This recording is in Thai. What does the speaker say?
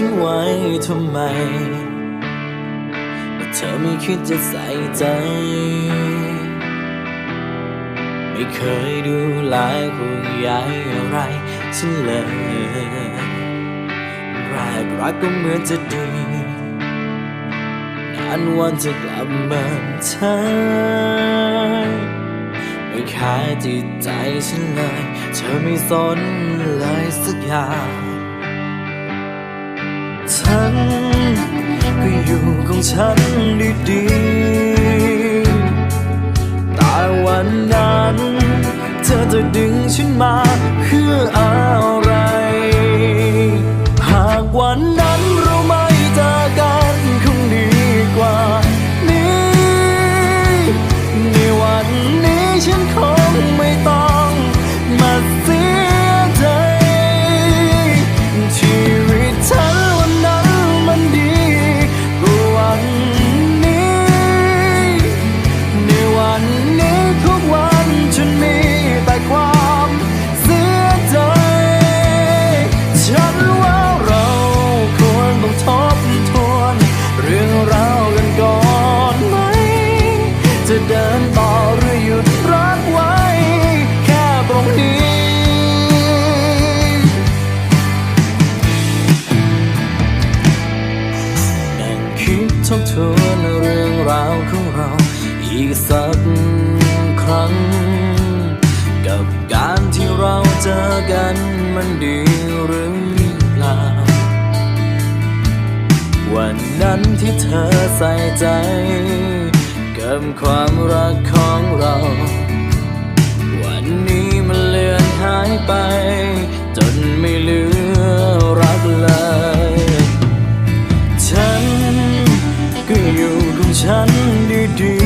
จะรั้งฉันไว้ทำไมว่าเธอไม่คิดจะใส่ใจ ไม่เคยดูแลห่วงใยอะไรฉันเลยแรกรักก็เหมือนจะดีนานวันจะกลับมาเธอไม่ขายจิตใจฉันเลย เธอไม่สนเลยสักอย่าง ฉัน ก็อยู่ของฉันดีๆแต่วันนั้น เธอจะดึงฉันมา จะเดินต่อหรือหยุดรักไว้ แค่ตรงนี้ นั่งคิดทบทวนเรื่องราวของเรา อีกสักครั้ง กับการที่เราเจอกันมันดีหรือเปล่า วันนั้นที่เธอใส่ใจ ริ่มความรักของเรา วันนี้มันเลือนหายไป จนไม่เหลือรักเลย ฉันก็อยู่ของฉันดี